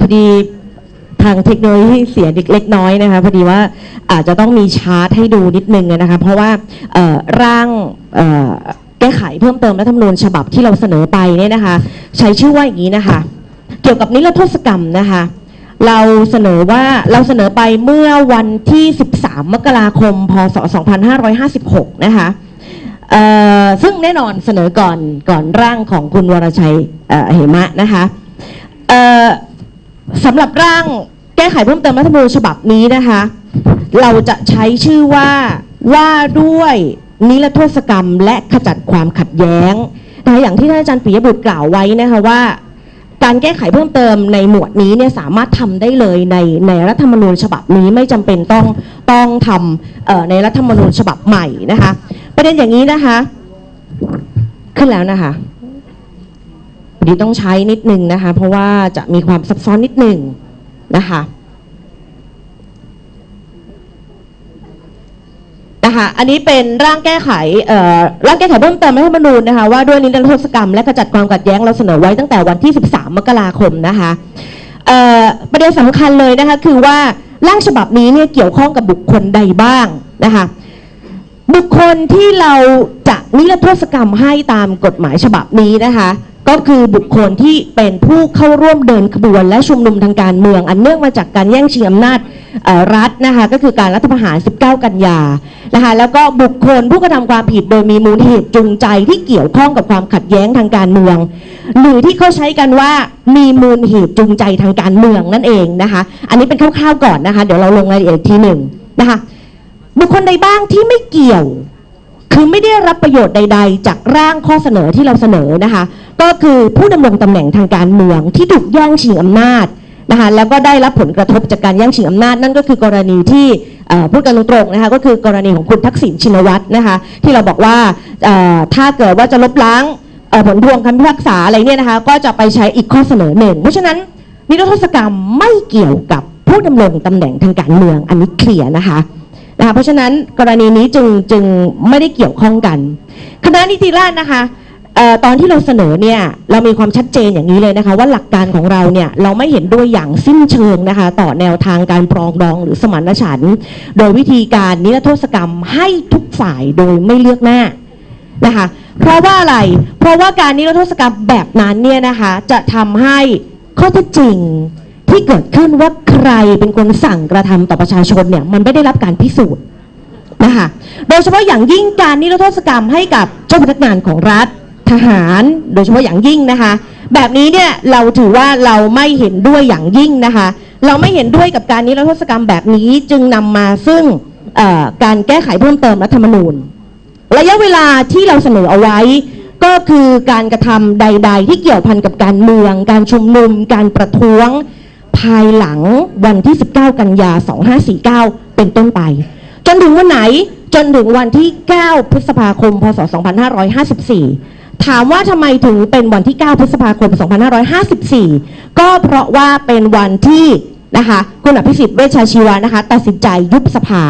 พอดีทางเทคโนโลยีเสียเล็กน้อยนะคะพอดีว่าอาจจะต้องมีชาร์ตให้ดูนิดนึงนะคะเพราะว่าร่างแก้ไขเพิ่มเติมรัฐธรรมนูญฉบับที่เราเสนอไปเนี่ยนะคะ ใช้ชื่อว่าอย่างนี้นะคะ เกี่ยวกับนิรโทษกรรมนะคะ เราเสนอว่าเราเสนอไปเมื่อวันที่ 13 มกราคม พศ 2556 นะคะเอ่อซึ่งแน่นอนเสนอก่อนก่อนร่างของคุณวรชัยเเหมะนะคะ สำหรับร่างแก้ไขเพิ่มเติมรัฐธรรมนูญฉบับนี้นะคะ เราจะใช้ชื่อว่าว่าด้วยนิรโทษกรรม และขจัดความขัดแย้งนะคะอย่างที่ท่านอาจารย์ปิยบุตรกล่าวไว้นะคะว่า การแก้ไขเพิ่มเติมในหมวดนี้เนี่ยสามารถทำได้เลยในในรัฐธรรมนูญฉบับนี้ไม่จำเป็นต้องต้องทำในรัฐธรรมนูญฉบับใหม่นะคะ ประเด็นอย่างนี้นะคะ ขึ้นแล้วนะคะ ดีต้องใช้นิดนึงนะคะ เพราะว่าจะมีความซับซ้อนนิดหนึ่งนะคะนะคะอันนี้เป็นร่างแก้ไขร่างแก้ไขเพิ่มเติมรัฐธรรมนูญนะคะว่าด้วยนิรโทษกรรมและขจัดความขัดแย้งเราเสนอไว้ตั้งแต่วันที่ 13 มกราคมนะคะประเด็นสำคัญเลยนะคะคือว่าร่างฉบับนี้เนี่ยเกี่ยวข้องกับบุคคลใดบ้างนะคะบุคคลที่เราจะนิรโทษกรรมให้ตามกฎหมายฉบับนี้นะคะ ก็คือบุคคลที่เป็นผู้เข้าร่วมเดินขบวนและชุมนุมทางการเมือง อันเนื่องมาจากการแย่งชิงอำนาจรัฐนะคะก็คือการรัฐประหาร 19 กันยานะคะแล้วก็บุคคลผู้กระทำความผิดโดยมีมูลเหตุจูงใจที่เกี่ยวข้องกับความขัดแย้งทางการเมือง หรือที่เขาใช้กันว่ามีมูลเหตุจูงใจทางการเมืองนั่นเองนะคะอันนี้เป็นคร่าวๆก่อนนะคะเดี๋ยวเราลงรายละเอียดอีกทีหนึ่งนะคะบุคคลใดบ้างที่ไม่เกี่ยว คือไม่ได้รับประโยชน์ใด ๆ จากร่างข้อเสนอที่เราเสนอนะคะ ก็คือผู้ดำรงตำแหน่งทางการเมืองที่ถูกแย่งชิงอำนาจนะคะแล้วก็ได้รับผลกระทบจากการแย่งชิงอำนาจ นั่นก็คือกรณีที่พูดกันตรงๆนะคะก็คือกรณีของคุณทักษิณชินวัตรนะคะที่เราบอกว่าถ้าเกิดว่าจะลบล้างผลพวงคำพิพากษาอะไรเนี่ยนะคะก็จะไปใช้อีกข้อเสนอหนึ่งเพราะฉะนั้นนิรโทษกรรมไม่เกี่ยวกับผู้ดำรงตำแหน่งทางการเมืองอันนี้เคลียร์นะคะ นะคะเพราะฉะนั้นกรณีนี้จึงจึงไม่ได้เกี่ยวข้องกัน คณะนิติราษฎร์นะคะออตอนที่เราเสนอเนี่ยเรามีความชัดเจนอย่างนี้เลยนะคะ ว่าหลักการของเราเนี่ยเราไม่เห็นด้วยอย่างสิ้นเชิงนะคะ ต่อแนวทางการปรองดองหรือสมานฉันท์โดยวิธีการนิรโทษกรรมให้ทุกฝ่ายโดยไม่เลือกหน้านะคะ เพราะว่าอะไรเพราะว่าการนิรโทษกรรมแบบนั้นเนี่ยนะคะ จะทำให้ข้อเท็จจริง ที่เกิดขึ้นว่าใครเป็นคนสั่งกระทำต่อประชาชนเนี่ยมันไม่ได้รับการพิสูจน์นะคะโดยเฉพาะอย่างยิ่งการนิรโทษกรรมให้กับเจ้าพนักงานของรัฐทหาร โดยเฉพาะอย่างยิ่งนะคะ แบบนี้เนี่ยเราถือว่าเราไม่เห็นด้วยอย่างยิ่งนะคะ เราไม่เห็นด้วยกับการนิรโทษกรรมแบบนี้จึงนำมาซึ่งการแก้ไขเพิ่มเติมรัฐธรรมนูญ ระยะเวลาที่เราเสนอเอาไว้ก็คือการกระทำใด ๆ ที่เกี่ยวพันกับการเมือง การชุมนุม การประท้วง ภายหลังวันที่ 19 กันยา 2549 เป็นต้นไป จนถึงวันไหนจนถึงวันที่ 9 พฤษภาคม พศ 2554 ถามว่าทำไมถึงเป็นวันที่ 9 พฤษภาคม 2554 ก็เพราะว่าเป็นวันที่นะคะคุณอภิสิทธิ์เวชชาชีวะนะคะตัดสินใจยุบสภา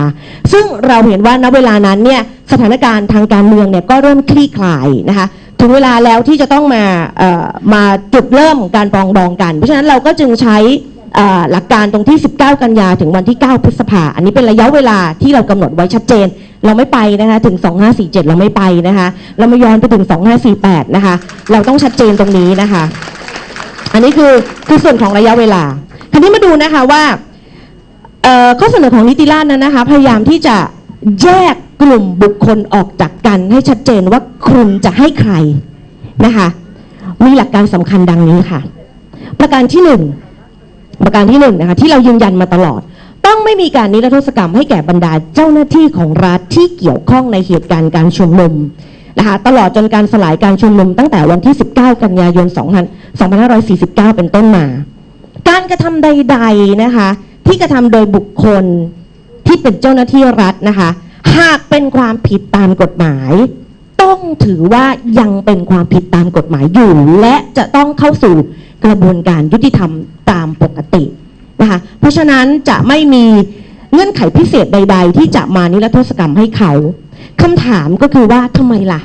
ซึ่งเราเห็นว่าณเวลานั้นเนี่ยสถานการณ์ทางการเมืองเนี่ยก็เริ่มคลี่คลายนะคะถึงเวลาแล้วที่จะต้องมามาจุดเริ่มการปรองดองกัน เพราะฉะนั้นเราก็จึงใช้ หลักการตรงที่ 19 กันยาถึงวันที่ 9 พฤษภา อันนี้เป็นระยะเวลาที่เรากำหนดไว้ชัดเจน เราไม่ไปนะคะถึง 2547 เราไม่ไปนะคะ เราไม่ย้อนไปถึง 2548 นะคะ เราต้องชัดเจนตรงนี้นะคะ อันนี้คือคือส่วนของระยะเวลา คราวนี้มาดูนะคะว่าข้อเสนอของนิติราษฎร์นั้นนะคะ พยายามที่จะแยกกลุ่มบุคคลออกจากกันให้ชัดเจนว่าคุณจะให้ใครนะคะ มีหลักการสำคัญดังนี้ค่ะ ประการที่หนึ่ง ประการที่หนึ่งนะคะที่เรายืนยันมาตลอด ต้องไม่มีการนิรโทษกรรมให้แก่บรรดาเจ้าหน้าที่ของรัฐที่เกี่ยวข้องในเหตุการณ์การชุมนุมนะคะตลอดจนการสลายการชุมนุมตั้งแต่วันที่ 19 กันยายน 2549 เป็นต้นมา การกระทำใด ๆนะคะ ที่กระทำโดยบุคคลที่เป็นเจ้าหน้าที่รัฐนะคะ หากเป็นความผิดตามกฎหมาย ต้องถือว่ายังเป็นความผิดตามกฎหมายอยู่ และจะต้องเข้าสู่ กระบวนการยุติธรรมตามปกตินะคะเพราะฉะนั้นจะไม่มีเงื่อนไขพิเศษใด ๆ ที่จะมานิรโทษกรรมให้เขาคำถามก็คือว่าทำไมล่ะ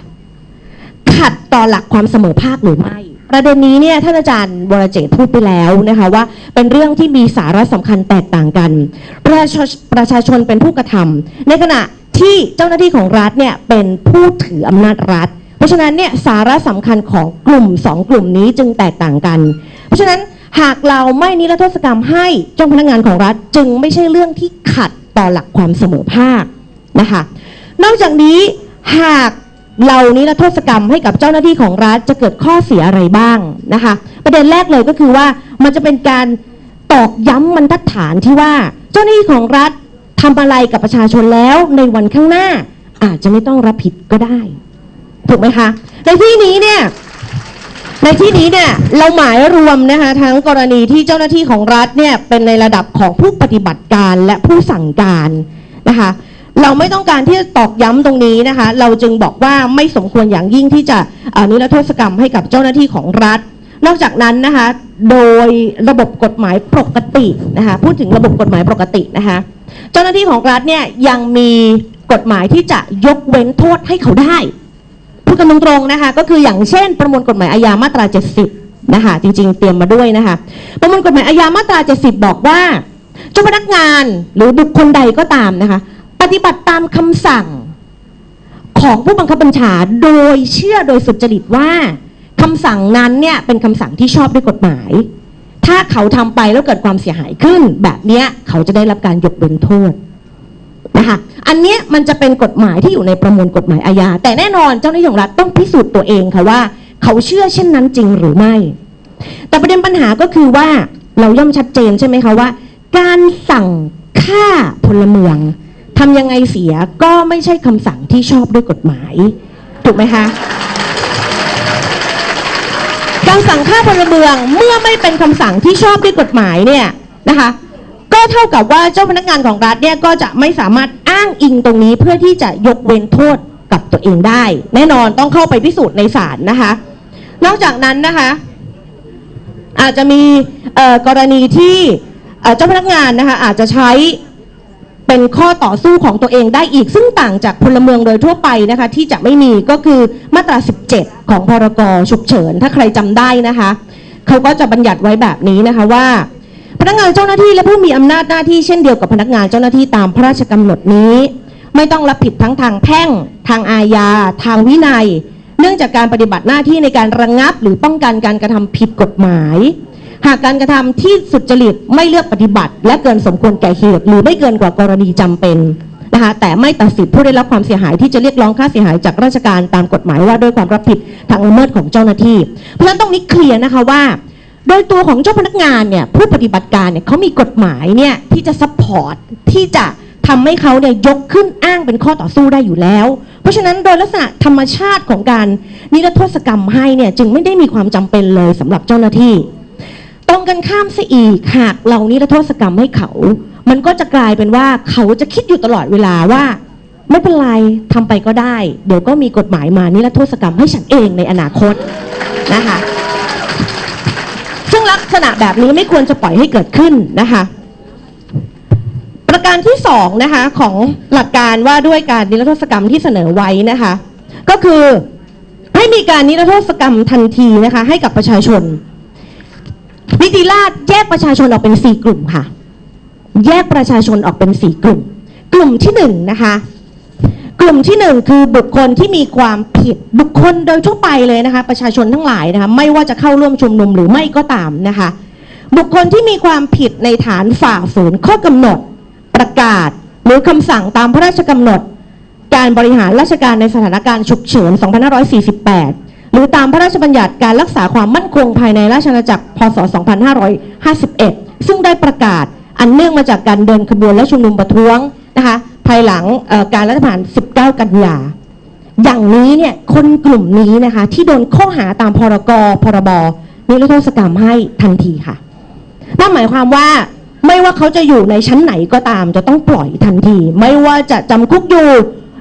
ขัดต่อหลักความเสมอภาคหรือไม่ ประเด็นนี้เนี่ยท่านอาจารย์วรเจตน์พูดไปแล้วนะคะว่าเป็นเรื่องที่มีสาระสำคัญแตกต่างกันประชาประชาชนเป็นผู้กระทำในขณะที่เจ้าหน้าที่ของรัฐเนี่ยเป็นผู้ถืออำนาจรัฐ เพราะฉะนั้นเนี่ยสาระสำคัญของกลุ่มสองกลุ่มนี้จึงแตกต่างกัน เพราะฉะนั้นหากเราไม่นิรโทษกรรมให้เจ้าพนักงานของรัฐจึงไม่ใช่เรื่องที่ขัดต่อหลักความเสมอภาคนะคะนอกจากนี้หากเรานิรโทษกรรมให้กับเจ้าหน้าที่ของรัฐจะเกิดข้อเสียอะไรบ้างนะคะ ประเด็นแรกเลยก็คือว่ามันจะเป็นการตอกย้ำบรรทัดฐานที่ว่าเจ้าหน้าที่ของรัฐทำอะไรกับประชาชนแล้วในวันข้างหน้าอาจจะไม่ต้องรับผิดก็ได้ ถูกไหมคะ ในที่นี้เนี่ย ในที่นี้เนี่ยเราหมายรวมนะคะทั้งกรณีที่เจ้าหน้าที่ของรัฐเนี่ยเป็นในระดับของผู้ปฏิบัติการและผู้สั่งการนะคะเราไม่ต้องการที่จะตอกย้ำตรงนี้นะคะ เราจึงบอกว่าไม่สมควรอย่างยิ่งที่จะอนิรโทษกรรมให้กับเจ้าหน้าที่ของรัฐ นอกจากนั้นนะคะ โดยระบบกฎหมายปกตินะคะ พูดถึงระบบกฎหมายปกตินะคะ เจ้าหน้าที่ของรัฐเนี่ยยังมีกฎหมายที่จะยกเว้นโทษให้เขาได้ พูดกันตรงๆนะคะก็คืออย่างเช่น ประมวลกฎหมายอาญามาตรา 70 นะคะจริงๆ เตรียมมาด้วยนะคะประมวลกฎหมายอาญามาตรา 70 บอกว่าเจ้าพนักงานหรือบุคคลใดก็ตามนะคะ ปฏิบัติตามคำสั่งของผู้บังคับบัญชาโดยเชื่อโดยสุจริตว่าคำสั่งนั้นเนี่ยเป็นคำสั่งที่ชอบด้วยกฎหมาย ถ้าเขาทำไปแล้วเกิดความเสียหายขึ้น แบบเนี้ยเขาจะได้รับการยกเว้นโทษ นะคะอันเนี้ยมันจะเป็นกฎหมายที่อยู่ในประมวลกฎหมายอาญาแต่แน่นอนเจ้าหน้าที่ของรัฐต้องพิสูจน์ตัวเองค่ะว่า เขาเชื่อเช่นนั้นจริงหรือไม่ แต่ประเด็นปัญหาก็คือว่าเราย่อมชัดเจนใช่ไหมคะว่า การสั่งฆ่าพลเมืองทำยังไงเสียก็ไม่ใช่คำสั่งที่ชอบด้วยกฎหมาย ถูกไหมคะการสั่งฆ่าพลเมืองเมื่อไม่เป็นคำสั่งที่ชอบด้วยกฎหมายเนี่ยนะคะ ก็เท่ากับว่าเจ้าพนักงานของรัฐเนี่ยก็จะไม่สามารถอ้างอิงตรงนี้เพื่อที่จะยกเว้นโทษกับตัวเองได้ แน่นอนต้องเข้าไปพิสูจน์ในศาลนะคะ นอกจากนั้นนะคะ อาจจะมีกรณีที่เอ่อเจ้าพนักงานนะคะอาจจะใช้เป็นข้อต่อสู้ของตัวเองได้อีกซึ่งต่างจากพลเมืองโดยทั่วไปนะคะที่จะไม่มีก็คือมาตรา 17 ของพรกฉุกเฉิน ถ้าใครจำได้นะคะ เขาก็จะบัญญัติไว้แบบนี้นะคะว่า พนักงานเจ้าหน้าที่และผู้มีอำนาจหน้าที่เช่นเดียวกับพนักงานเจ้าหน้าที่ตามพระราชกำหนดนี้ ไม่ต้องรับผิดทั้งทางแพ่ง ทางอาญา ทางวินัย เนื่องจากการปฏิบัติหน้าที่ในการระงงับ หรือป้องกันการกระทำผิดกฎหมาย หากการกระทำที่สุจริตไม่เลือกปฏิบัติ และเกินสมควรแก่เหตุหรือไม่เกินกว่ากรณีจำเป็นนะคะแต่ไม่ตัดสิทธิผู้ได้รับความเสียหายที่จะเรียกร้องค่าเสียหายจากราชการตามกฎหมายว่าด้วยความรับผิดทางละเมิดของเจ้าหน้าที่ เพราะฉะนั้นตรงนี้เคลียร์นะคะว่า โดยตัวของเจ้าพนักงานเนี่ยผู้ปฏิบัติการเนี่ยเขามีกฎหมายเนี่ยที่จะซัพพอร์ตที่จะทำให้เขาเนี่ยยกขึ้นอ้างเป็นข้อต่อสู้ได้อยู่แล้ว เพราะฉะนั้นโดยลักษณะธรรมชาติของการนิรโทษกรรมให้เนี่ยจึงไม่ได้มีความจำเป็นเลยสำหรับเจ้าหน้าที่ ตรงกันข้ามซะอีกหากเรานิรโทษกรรมให้เขา มันก็จะกลายเป็นว่าเขาจะคิดอยู่ตลอดเวลาว่า ไม่เป็นไรทำไปก็ได้ เดี๋ยวก็มีกฎหมายมานิรโทษกรรมให้ฉันเองในอนาคตนะคะ กษณะแบบนี้ไม่ควรจะปล่อยให้เกิดขึ้นนะคะ ประการที่สองนะคะของหลักการว่าด้วยการนิรโทษกรรมที่เสนอไว้นะคะ ก็คือให้มีการนิรโทษกรรมทันทีนะคะ ให้กับประชาชนนิติราชแยกประชาชนออกเป็นสี่กลุ่มค่ะ แยกประชาชนออกเป็นสี่กลุ่ม กลุ่มที่หนึ่งนะคะ กลุ่มที่หนึ่งคือบุคคลที่มีความผิดบุคคลโดยทั่วไปเลยนะคะ ประชาชนทั้งหลายนะคะไม่ว่าจะเข้าร่วมชุมนุมหรือไม่ก็ตามนะคะ บุคคลที่มีความผิดในฐานฝ่าฝืนข้อกำหนด ประกาศหรือคำสั่งตามพระราชกำหนด การบริหารราชการในสถานการณ์ฉุกเฉิน 2548 หรือตามพระราชบัญญัติการรักษาความมั่นคงภายในราชอาณาจักร พศ 2551 ซึ่งได้ประกาศอันเนื่องมาจากการเดินขบวนและชุมนุมประท้วงนะคะ ภายหลังการรัฐประหาร 19 กันยา อย่างนี้เนี่ยคนกลุ่มนี้นะคะ ที่โดนข้อหาตามพรกพรบนิรโทษกรรมให้ทันทีค่ะ นั่นหมายความว่าไม่ว่าเขาจะอยู่ในชั้นไหนก็ตามจะต้องปล่อยทันที ไม่ว่าจะจำคุกอยู่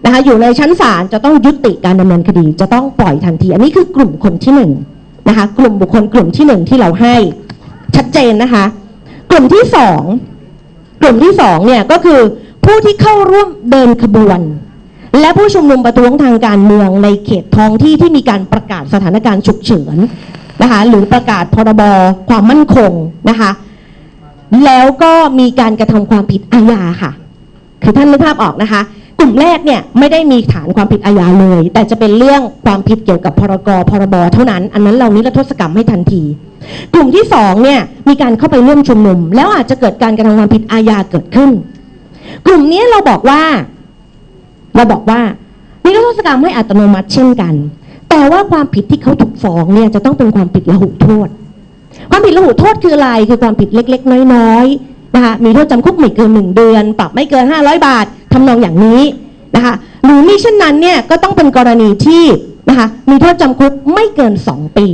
นะคะอยู่ในชั้นศาลจะต้องยุติการดำเนินคดี จะต้องปล่อยทันที อันนี้คือกลุ่มคนที่หนึ่งนะคะ กลุ่มบุคคลกลุ่มที่หนึ่งที่เราให้ชัดเจนนะคะ กลุ่มที่สองกลุ่มที่สองเนี่ยก็คือ ผู้ที่เข้าร่วมเดินขบวน และผู้ชุมนุมประท้วงทางการเมืองในเขตท้องที่ที่มีการประกาศสถานการณ์ฉุกเฉินนะคะหรือประกาศพรบความมั่นคงนะคะแล้วก็มีการกระทำความผิดอาญาค่ะ คือท่านนึกภาพออกนะคะ กลุ่มแรกเนี่ยไม่ได้มีฐานความผิดอาญาเลย แต่จะเป็นเรื่องความผิดเกี่ยวกับพรกพรบเท่านั้น อันนั้นเรานิรโทษกรรมให้ทันที กลุ่มที่สองเนี่ยมีการเข้าไปร่วมชุมนุม แล้วอาจจะเกิดการกระทำความผิดอาญาเกิดขึ้น กลุ่มนี้เราบอกว่า เราบอกว่านิรโทษกรรมให้อัตโนมัติเช่นกัน แต่ว่าความผิดที่เขาถูกฟ้องเนี่ยจะต้องเป็นความผิดละหุโทษ ความผิดละหุโทษคืออะไรคือความผิดเล็ก ๆ น้อยๆนะคะมีโทษจำคุกไม่เกินหนึ่งเดือน ปรับไม่เกิน 500 บาททำนองอย่างนี้นะคะหรือมิเช่นนั้นเนี่ยก็ต้องเป็นกรณีที่นะคะมีโทษจำคุกไม่เกิน 2 ปี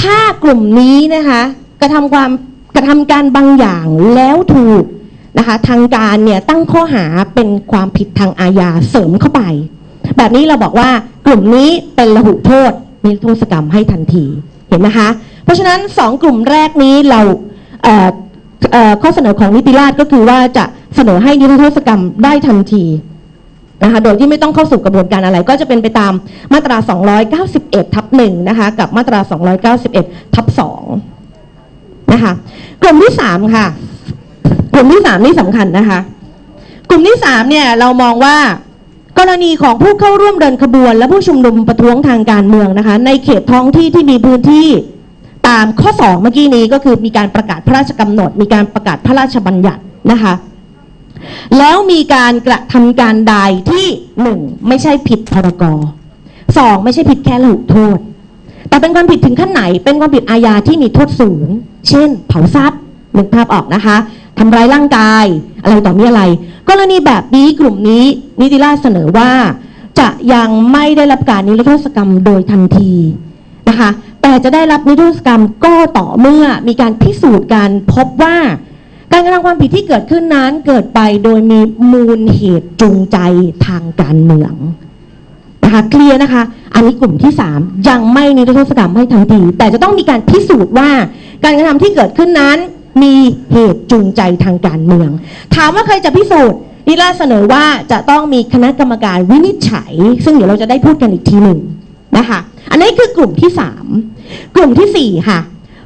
ถ้ากลุ่มนี้นะคะกระทำความกระทำการบางอย่างแล้วถูก นะคะ ทางการเนี่ยตั้งข้อหาเป็นความผิดทางอาญาเสริมเข้าไป แบบนี้เราบอกว่ากลุ่มนี้เป็นระหุโทษนิรโทษกรรมให้ทันทีเห็นไหมคะ เพราะฉะนั้นสองกลุ่มแรกนี้เราเข้อเสนอของนิติราษฎร์ก็คือว่าจะเสนอให้นิรโทษกรรมได้ทันทีนะคะโดยที่ไม่ต้องเข้าสู่กระบวนการอะไร ก็จะเป็นไปตามมาตรา 291 ทับหนึ่งนะคะกับมาตรา 291 ทับสองนะคะกลุ่มที่สามค่ะ ลุ่มที่สามนี่สำคัญนะคะ กลุ่มที่สามเนี่ยเรามองว่ากรณีของผู้เข้าร่วมเดินขบวน และผู้ชุมนุมประท้วงทางการเมืองนะคะ ในเขตท้องที่ที่มีพื้นที่ตามข้อ 2 เมื่อกี้นี้ก็คือมีการประกาศพระราชกำหนด มีการประกาศพระราชบัญญัตินะคะ แล้วมีการกระทำการใดที่ 1. ไม่ใช่ผิดพรกสองไม่ใช่ผิดแค่ระหุโทษ แต่เป็นความผิดถึงขั้นไหนเป็นความผิดอาญาที่มีโทษสูง เช่น เผาทรัพย์ นึกภาพออกนะคะทำร้ายร่างกายอะไรต่อมีอะไร กรณีแบบนี้กลุ่มนี้นิติราษฎร์เสนอว่า จะยังไม่ได้รับการนิรโทษกรรมโดยทันทีนะคะ แต่จะได้รับนิรโทษกรรมก็ต่อเมื่อมีการพิสูจน์การพบว่า การกระทำความผิดที่เกิดขึ้นนั้นเกิดไปโดยมีมูลเหตุจูงใจทางการเมืองนะคะเคลียร์นะคะ อันนี้กลุ่มที่ 3 ยังไม่นิรโทษกรรมให้ทันที แต่จะต้องมีการพิสูจน์ว่า การกระทำที่เกิดขึ้นนั้น มีเหตุจูงใจทางการเมือง ถามว่าใครจะพิสูจน์นิราเสนอว่าจะต้องมีคณะกรรมการวินิจฉัย ซึ่งเดี๋ยวเราจะได้พูดกันอีกทีหนึ่งนะคะอันนี้คือกลุ่มที่3กลุ่มที่สี่ค่ะ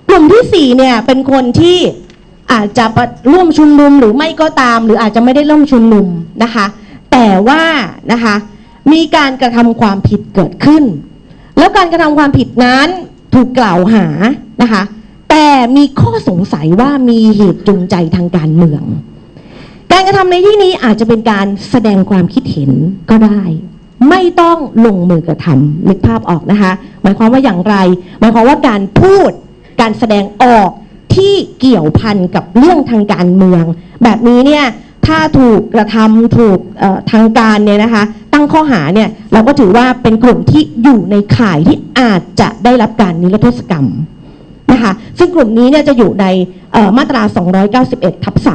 กลุ่มที่สี่เนี่ยเป็นคนที่อาจจะร่วมชุมนุมหรือไม่ก็ตาม หรืออาจจะไม่ได้ร่วมชุมนุมนะคะ แต่ว่านะคะมีการกระทำความผิดเกิดขึ้น แล้วการกระทำความผิดนั้นถูกกล่าวหานะคะ แต่มีข้อสงสัยว่ามีเหตุจูงใจทางการเมือง การกระทำในที่นี้อาจจะเป็นการแสดงความคิดเห็นก็ได้ ไม่ต้องลงมือกระทำนึกภาพออกนะคะ หมายความว่าอย่างไร หมายความว่าการพูด การแสดงออกที่เกี่ยวพันกับเรื่องทางการเมือง แบบนี้เนี่ยถ้าถูกกระทำถูกทางการเนี่ยนะคะตั้งข้อหาเนี่ยเราก็ถือว่าเป็นกลุ่มที่อยู่ในข่ายที่อาจจะได้รับการนิรโทษกรรม นะคะซึ่งกลุ่มนี้เนี่ยจะอยู่ในเอ่อมาตรา 291 ทับ 3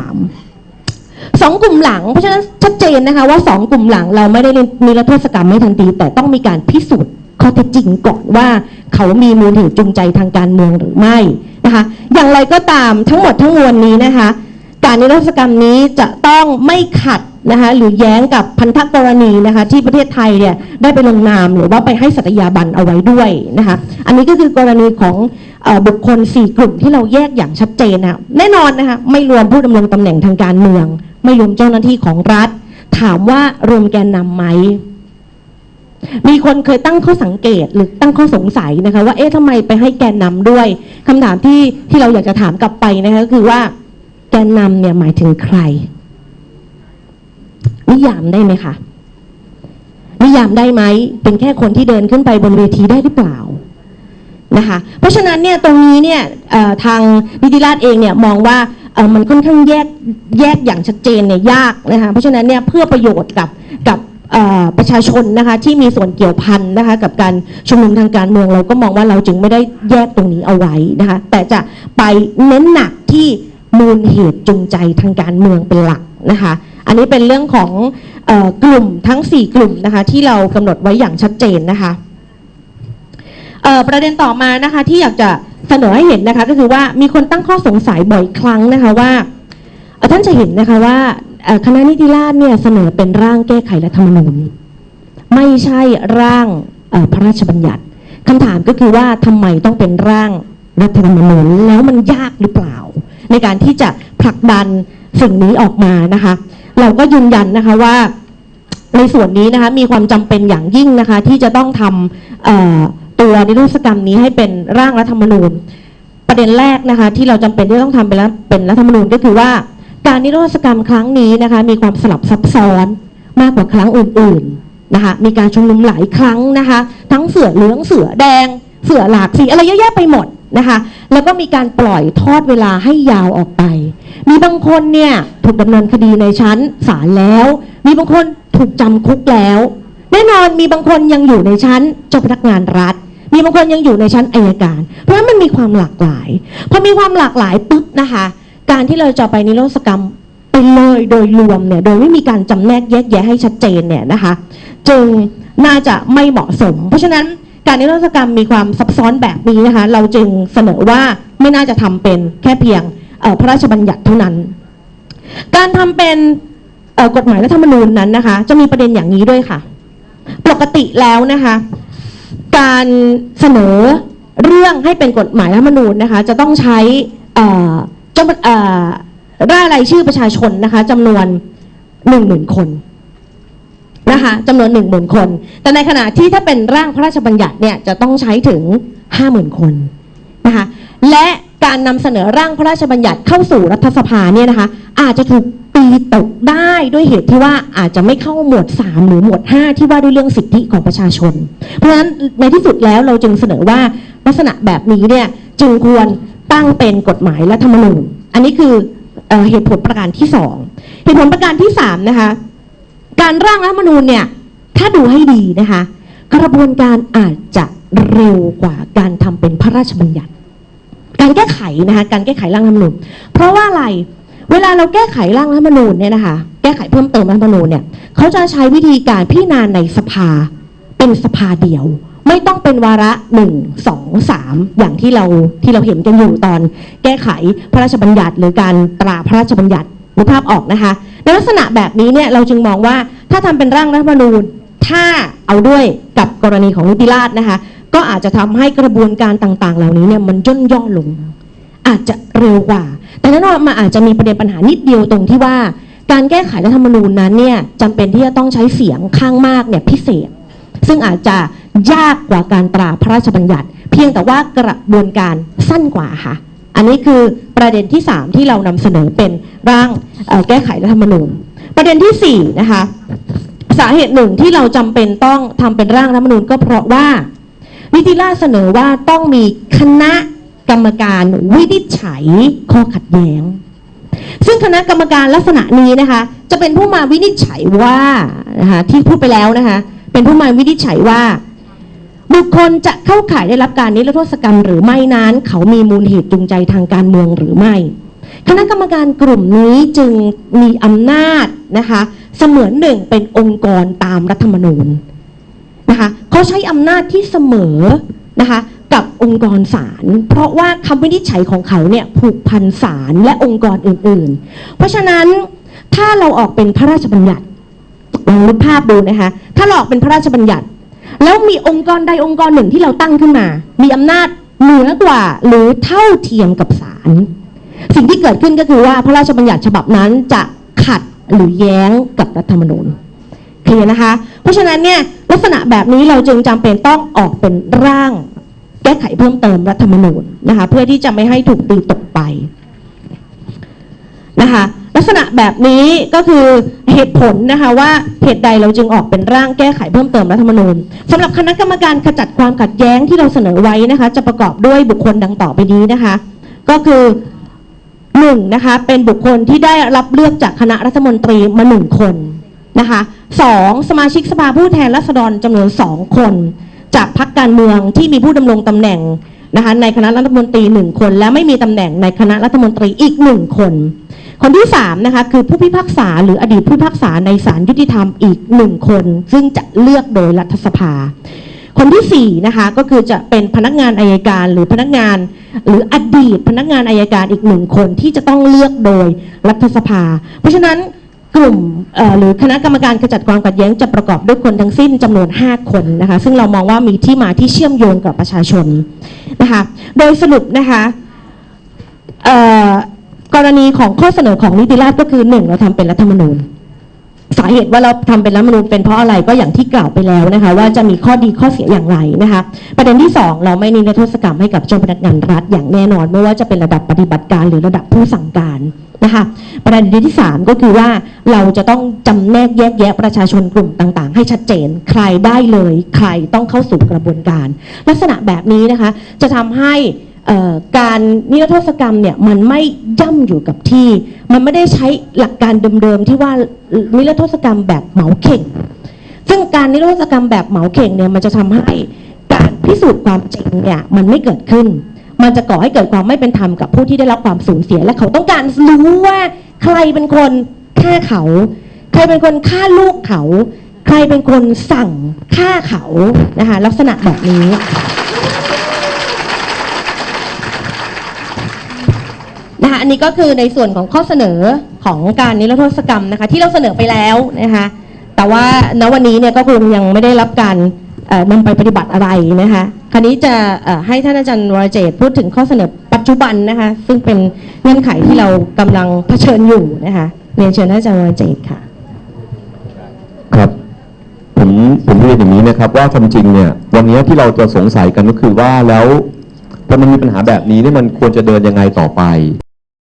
สองกลุ่มหลัง เพราะฉะนั้นชัดเจนนะคะว่าสองกลุ่มหลังเราไม่ได้นิรโทษกรรมไม่ทันที แต่ต้องมีการพิสูจน์ข้อเท็จจริงก่อนว่าเขามีมูลเหตุจูงใจทางการเมืองหรือไม่นะคะอย่างไรก็ตามทั้งหมดทั้งมวลนี้นะคะการนิรโทษกรรมนี้จะต้องไม่ขัดนะคะหรือแย้งกับพันธกรณีนะคะที่ประเทศไทยเนี่ยได้ไปลงนามหรือว่าไปให้สัตยาบันเอาไว้ด้วยนะคะอันนี้ก็คือกรณีของ บุคคล 4 กลุ่มที่เราแยกอย่างชัดเจนนะแน่นอนนะคะไม่รวมผู้ดำรงตำแหน่งทางการเมือง ไม่รวมเจ้าหน้าที่ของรัฐ ถามว่ารวมแกนนำไหมมีคนเคยตั้งข้อสังเกตหรือตั้งข้อสงสัยนะคะว่าเอ๊ะทำไมไปให้แกนนำด้วยคำถามที่ที่เราอยากจะถามกลับไปนะคะก็คือว่า แกนนำเนี่ยหมายถึงใครนิยามได้ไหมคะนิยามได้ไหมเป็นแค่คนที่เดินขึ้นไปบนเวทีได้หรือเปล่า นะคะเพราะฉะนั้นเนี่ยตรงนี้เนี่ยทางนิติราชเองเนี่ยมองว่ามันค่อนข้างแยกแยกอย่างชัดเจนเนี่ยยากนะคะเพราะฉะนั้นเนี่ยเพื่อประโยชน์กับกับประชาชนนะคะที่มีส่วนเกี่ยวพันนะคะกับการชุมนุมทางการเมืองเราก็มองว่าเราจึงไม่ได้แยกตรงนี้เอาไว้นะคะแต่จะไปเน้นหนักที่มูลเหตุจูงใจทางการเมืองเป็นหลักนะคะอันนี้เป็นเรื่องของอกลุ่มทั้ง 4 กลุ่มนะคะที่เรากำหนดไว้อย่างชัดเจนนะคะ ประเด็นต่อมานะคะที่อยากจะเสนอให้เห็นนะคะ ก็คือว่ามีคนตั้งข้อสงสัยบ่อยครั้งนะคะว่าท่านจะเห็นนะคะว่าคณะนิติราษฎรเนี่ยเสนอเป็นร่างแก้ไขรัฐธรรมนูญไม่ใช่ร่างพระราชบัญญัติคำถามก็คือว่าทำไมต้องเป็นร่างรัฐธรรมนูญแล้วมันยากหรือเปล่า ในการที่จะผลักดันสิ่งนี้ออกมานะคะ เราก็ยืนยันนะคะว่าในส่วนนี้นะคะมีความจำเป็นอย่างยิ่งนะคะที่จะต้องทำ ตัวนิรโทษกรรมนี้ให้เป็นร่างรัฐธรรมนูญ ประเด็นแรกนะคะที่เราจำเป็นที่ต้องทำเป็นรัฐเป็นรัฐธรรมนูญก็คือว่าการนิรโทษกรรมครั้งนี้นะคะมีความสลับซับซ้อนมากกว่าครั้งอื่นๆนะคะมีการชุมนุมหลายครั้งนะคะทั้งเสือเหลืองเสือแดง เสือหลากสีอะไรเยอะแยะไปหมดนะคะแล้วก็มีการปล่อยทอดเวลาให้ยาวออกไป มีบางคนเนี่ยถูกดำเนินคดีในชั้นศาลแล้ว มีบางคนถูกจำคุกแล้ว แน่นอนมีบางคนยังอยู่ในชั้นเจ้าพนักงานรัฐ มีบางคนยังอยู่ในชั้นอายการ เพราะมันมีความหลากหลายพอมีความหลากหลายปุ๊บนะคะ การที่เราจะไปนิรโทษกรรมไปเลยโดยรวมเนี่ยโดยไม่มีการจำแนกแยกแยะให้ชัดเจนเนี่ยนะคะจึงน่าจะไม่เหมาะสม เพราะฉะนั้นการนิรโทษกรรมมีความซับซ้อนแบบนี้นะคะ เราจึงเสนอว่าไม่น่าจะทำเป็นแค่เพียงพระราชบัญญัติเท่านั้น การทำเป็นกฎหมายรัฐธรรมนูญนั้นนะคะ จะมีประเด็นอย่างนี้ด้วยค่ะ ปกติแล้วนะคะ การเสนอเรื่องให้เป็นกฎหมายรัฐมนูญนะคะ จะต้องใช้เจำร่ารายชื่อประชาชนนะคะจำนวนหนึ่งหมื่นคนนะคะจำนวนหนึ่งหมื่นคน แต่ในขณะที่ถ้าเป็นร่างพระราชบัญญัติเนี่ยจะต้องใช้ถึงห้าหมื่นคนนะคะและ การนำเสนอร่างพระราชบัญญัติเข้าสู่รัฐสภาเนี่ยนะคะ อาจจะถูกตีตกได้ด้วยเหตุที่ว่าอาจจะไม่เข้าหมวด 3 หรือหมวด 5 ที่ว่าด้วยเรื่องสิทธิของประชาชน เพราะฉะนั้นในที่สุดแล้วเราจึงเสนอว่าลักษณะแบบนี้เนี่ยจึงควรตั้งเป็นกฎหมายรัฐธรรมนูญอันนี้คือเออเหตุผลประการที่ 2 เหตุผลประการที่3นะคะการร่างรัฐธรรมนูญเนี่ยถ้าดูให้ดีนะคะ กระบวนการอาจจะเร็วกว่าการทำเป็นพระราชบัญญัติ การแก้ไขนะคะการแก้ไขร่างรัฐธรรมนูญเพราะว่าอะไรเวลาเราแก้ไขร่างรัฐธรรมนูญเนี่ยนะคะแก้ไขเพิ่มเติมรัฐธรรมนูญเนี่ยเขาจะใช้วิธีการพิจารณาในสภาเป็นสภาเดียว ไม่ต้องเป็นวาระหนึ่งสองสามอย่างที่เราที่เราเห็นกันอยู่ตอนแก้ไขพระราชบัญญัติ หรือการตราพระราชบัญญัตินึกภาพออกนะคะในลักษณะแบบนี้เนี่ยเราจึงมองว่าถ้าทำเป็นร่างรัฐธรรมนูญถ้าเอาด้วยกับกรณีของนิติราษฎร์นะคะ ก็อาจจะทำให้กระบวนการต่าง ๆ เหล่านี้เนี่ยมันย่นย่อลง อาจจะเร็วกว่า แต่แน่นอนมันอาจจะมีประเด็นปัญหานิดเดียวตรงที่ว่า การแก้ไขรัฐธรรมนูญนั้นเนี่ยจำเป็นที่จะต้องใช้เสียงข้างมากเนี่ยพิเศษ ซึ่งอาจจะยากกว่าการตราพระราชบัญญัติ เพียงแต่ว่ากระบวนการสั้นกว่าค่ะ อันนี้คือประเด็นที่ 3 ที่เรานำเสนอเป็นร่างแก้ไขรัฐธรรมนูญ ประเด็นทีสี่4นะคะสาเหตุหนึ่งที่เราจำเป็นต้องทำเป็นร่างรัฐธรรมนูญก็เพราะว่า นิติราเสนอว่าต้องมีคณะกรรมการวินิจฉัยข้อขัดแย้ง ซึ่งคณะกรรมการลักษณะนี้นะคะ จะเป็นผู้มาวินิจฉัยว่านะคะที่พูดไปแล้วนะคะ เป็นผู้มาวินิจฉัยว่า บุคคลจะเข้าข่ายได้รับการนิรโทษกรรมหรือไม่นั้น เขามีมูลเหตุจูงใจทางการเมืองหรือไม่ คณะกรรมการกลุ่มนี้จึงมีอำนาจนะคะ เสมือนหนึ่งเป็นองค์กรตามรัฐธรรมนูญ นะคะเขาใช้อำนาจที่เสมอนะคะกับองค์กรศาลเพราะว่าคำวินิจฉัยของเขาเนี่ยผูกพันศาลและองค์กรอื่นๆ เพราะฉะนั้นถ้าเราออกเป็นพระราชบัญญัติลองนึกภาพดูนะคะถ้าเราออกเป็นพระราชบัญญัติ แล้วมีองค์กรใดองค์กรหนึ่งที่เราตั้งขึ้นมา มีอำนาจเหนือกว่าหรือเท่าเทียมกับศาลสิ่งที่เกิดขึ้นก็คือว่าพระราชบัญญัติฉบับนั้นจะขัดหรือแย้งกับรัฐธรรมนูญ เคลียร์นะคะ เพราะฉะนั้นเนี่ยลักษณะแบบนี้เราจึงจำเป็นต้องออกเป็นร่าง แก้ไขเพิ่มเติมรัฐธรรมนูญนะคะ เพื่อที่จะไม่ให้ถูกตีตกไปนะคะลักษณะแบบนี้ก็คือเหตุผลนะคะว่าเหตุใดเราจึงออกเป็นร่างแก้ไขเพิ่มเติมรัฐธรรมนูญสำหรับคณะกรรมการขจัดความขัดแย้งที่เราเสนอไว้นะคะ จะประกอบด้วยบุคคลดังต่อไปนี้นะคะ ก็คือหนึ่งนะคะเป็นบุคคลที่ได้รับเลือกจากคณะรัฐมนตรีมาหนึ่งคน นะคะสองสมาชิกสภาผู้แทนราษฎรจำนวนสองคน จากพรรคการเมืองที่มีผู้ดำรงตำแหน่งนะคะในคณะรัฐมนตรีหนึ่งคน และไม่มีตำแหน่งในคณะรัฐมนตรีอีกหนึ่งคน คนที่สามนะคะคือผู้พิพากษาหรืออดีตผู้พิพากษาในศาลยุติธรรมอีกหนึ่งคน ซึ่งจะเลือกโดยรัฐสภา คนที่สี่นะคะก็คือจะเป็นพนักงานอายการหรือพนักงาน หรืออดีตพนักงานอายการอีกหนึ่งคนที่จะต้องเลือกโดยรัฐสภา เพราะฉะนั้น กลุ่มหรือคณะกรรมการขจัดความขัดแย้งจะประกอบด้วยคนทั้งสิ้นจำนวน 5 คนนะคะซึ่งเรามองว่ามีที่มาที่เชื่อมโยงกับประชาชนนะคะโดยสรุปนะคะกรณีของข้อเสนอของนิติราษฎร์ก็คือหนึ่งเราทำเป็นรัฐธรรมนูญสาเหตุว่าเราทำเป็นรัฐธรรมนูญเป็นเพราะอะไรก็อย่างที่กล่าวไปแล้วนะคะ ว่าจะมีข้อดีข้อเสียอย่างไรนะคะ ประเด็นที่สองเราไม่นิรโทษกรรมให้กับเจ้าพนักงานรัฐอย่างแน่นอน ไม่ว่าจะเป็นระดับปฏิบัติการหรือระดับผู้สั่งการ นะคะประเด็นที่สามก็คือว่าเราจะต้องจำแนกแยกแยะประชาชนกลุ่มต่างๆ ให้ชัดเจน ใครได้เลย ใครต้องเข้าสู่กระบวนการ ลักษณะแบบนี้นะคะจะทำให้การนิรโทษกรรมเนี่ยมันไม่ย่ำอยู่กับที่ มันไม่ได้ใช้หลักการเดิมๆที่ว่านิรโทษกรรมแบบเหมาเข่ง ซึ่งการนิรโทษกรรมแบบเหมาเข่งเนี่ยมันจะทำให้การพิสูจน์ความจริงเนี่ยมันไม่เกิดขึ้น มันจะก่อให้เกิดความไม่เป็นธรรมกับผู้ที่ได้รับความสูญเสีย และเขาต้องการรู้ว่าใครเป็นคนฆ่าเขา ใครเป็นคนฆ่าลูกเขา ใครเป็นคนสั่งฆ่าเขานะคะลักษณะแบบนี้นะคะอันนี้ก็คือในส่วนของข้อเสนอของการนิรโทษกรรมนะคะ ที่เราเสนอไปแล้วนะคะ แต่ว่าณวันนี้เนี่ยก็คงยังไม่ได้รับการนำไปปฏิบัติอะไรนะคะ ราวนี้จะให้ท่านอาจารย์วรเจตพูดถึงข้อเสนอปัจจุบันนะคะ ซึ่งเป็นเงื่อนไขที่เรากำลังเผชิญอยู่นะคะเรียนเชิญท่านอาจารย์วรเจตค่ะ ครับผมผมเรียนอย่างนี้นะครับ ว่าความจริงเนี่ยวันนี้ที่เราจะสงสัยกันก็คือว่าแล้วถ้ามันมีปัญหาแบบนี้เนี่ยมันควรจะเดินยังไงต่อไป